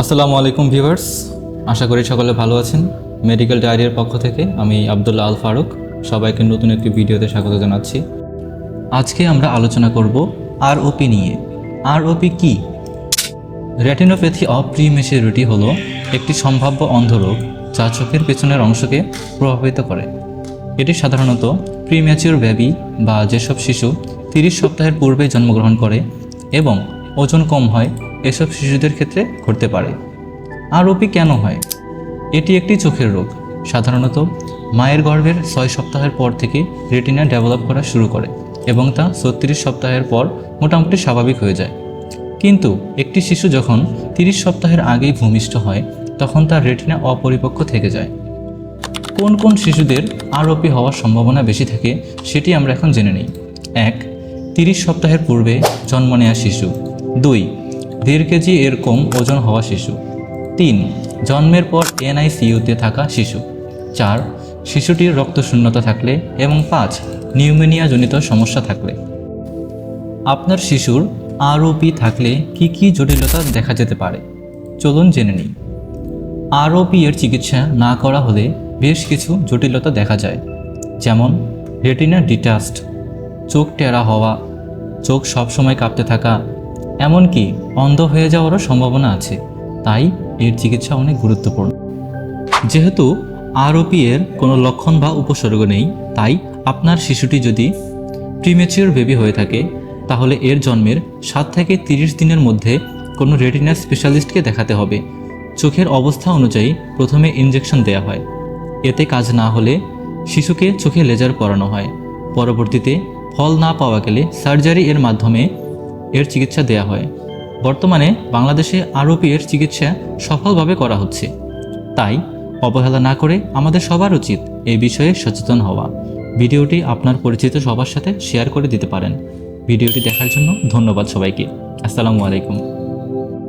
আসসালামু আলাইকুম ভিউয়ার্স। আশা করি সকলে ভালো আছেন। মেডিকেল ডায়েরির পক্ষ থেকে আমি আবদুল্লাহ আল ফারুক। সবাইকে নতুন একটি ভিডিওতে স্বাগত জানাচ্ছি। আজকে আমরা আলোচনা করব আরওপি নিয়ে। আরওপি কি? রেটিনোপ্যাথি অফ প্রিমেচুরিটি হলো একটি সম্ভাব্য অন্ধরোগ যা চোখের পেছনের অংশকে প্রভাবিত করে। এটি সাধারণত প্রিম্যাচিওর বেবি বা যেসব শিশু তিরিশ সপ্তাহের পূর্বে জন্মগ্রহণ করে এবং ওজন কম হয় এসব শিশুদের ক্ষেত্রে ঘটতে পারে। আরওপি কেন হয়? এটি একটি চোখের রোগ। সাধারণত মায়ের গর্ভের ছয় সপ্তাহের পর থেকে রেটিনা ডেভেলপ করা শুরু করে এবং তা ছত্রিশ সপ্তাহের পর মোটামুটি স্বাভাবিক হয়ে যায়। কিন্তু একটি শিশু যখন তিরিশ সপ্তাহের আগেই ভূমিষ্ঠ হয়, তখন তার রেটিনা অপরিপক্ক থেকে যায়। কোন কোন শিশুদের আরওপি হওয়ার সম্ভাবনা বেশি থাকে, সেটি আমরা এখন জেনে নিই। এক, তিরিশ সপ্তাহের পূর্বে জন্ম নেওয়া শিশু। দুই দেড় কেজি এর কম ওজন হওয়া শিশু। তিন, জন্মের পর এনআইসিইউতে থাকা শিশু। চার, শিশুটির রক্তশূন্যতা থাকলে এবং পাঁচ, নিউমোনিয়াজনিত সমস্যা থাকলে। আপনার শিশুর আরওপি থাকলে কি কি জটিলতা দেখা যেতে পারে? চলুন জেনে নিই। আরওপি এর চিকিৎসা না করা হলে বেশ কিছু জটিলতা দেখা যায়। যেমন, রেটিনা ডিটাস্ট, চোখ টেরা হওয়া, চোখ সবসময় কাঁপতে থাকা এমনকি অন্ধ হয়ে যাওয়ারও সম্ভাবনা আছে। তাই এর চিকিৎসা অনেক গুরুত্বপূর্ণ। যেহেতু আরওপি এর কোনো লক্ষণ বা উপসর্গ নেই, তাই আপনার শিশুটি যদি প্রিমেচিওর বেবি হয়ে থাকে, তাহলে এর জন্মের সাত থেকে তিরিশ দিনের মধ্যে কোনো রেটিনা স্পেশালিস্টকে দেখাতে হবে। চোখের অবস্থা অনুযায়ী প্রথমে ইনজেকশন দেওয়া হয়। এতে কাজ না হলে শিশুকে চোখে লেজার পরানো হয়। পরবর্তীতে ফল না পাওয়া গেলে সার্জারি এর মাধ্যমে এর চিকিৎসা দেয়া হয়। বর্তমানে বাংলাদেশে আরোপি এর চিকিৎসা সফলভাবে করা হচ্ছে। তাই, অবহেলা না করে আমাদের সবার উচিত এই বিষয়ে সচেতন হওয়া। ভিডিওটি আপনার পরিচিত সবার সাথে শেয়ার করে দিতে পারেন। ভিডিওটি দেখার জন্য ধন্যবাদ সবাইকে। আসসালামু আলাইকুম।